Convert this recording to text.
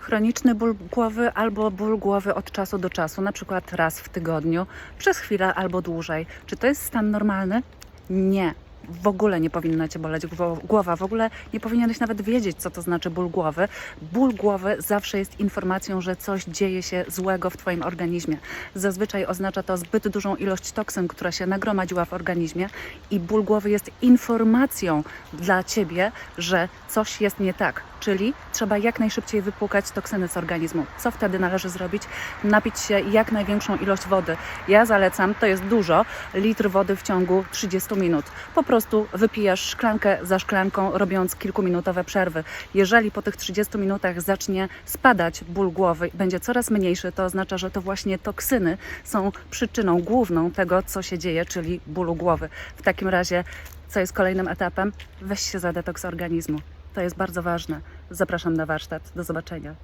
Chroniczny ból głowy albo ból głowy od czasu do czasu, na przykład raz w tygodniu, przez chwilę albo dłużej. Czy to jest stan normalny? Nie. W ogóle nie powinna cię boleć gło- głowa, w ogóle nie powinieneś nawet wiedzieć, co to znaczy ból głowy. Ból głowy zawsze jest informacją, że coś dzieje się złego w Twoim organizmie. Zazwyczaj oznacza to zbyt dużą ilość toksyn, która się nagromadziła w organizmie, i ból głowy jest informacją dla Ciebie, że coś jest nie tak. Czyli trzeba jak najszybciej wypłukać toksyny z organizmu. Co wtedy należy zrobić? Napić się jak największą ilość wody. Ja zalecam, to jest dużo, litr wody w ciągu 30 minut. Po prostu wypijasz szklankę za szklanką, robiąc kilkuminutowe przerwy. Jeżeli po tych 30 minutach zacznie spadać ból głowy będzie coraz mniejszy, to oznacza, że to właśnie toksyny są przyczyną główną tego, co się dzieje, czyli bólu głowy. W takim razie, co jest kolejnym etapem? Weź się za detoks organizmu. To jest bardzo ważne. Zapraszam na warsztat. Do zobaczenia.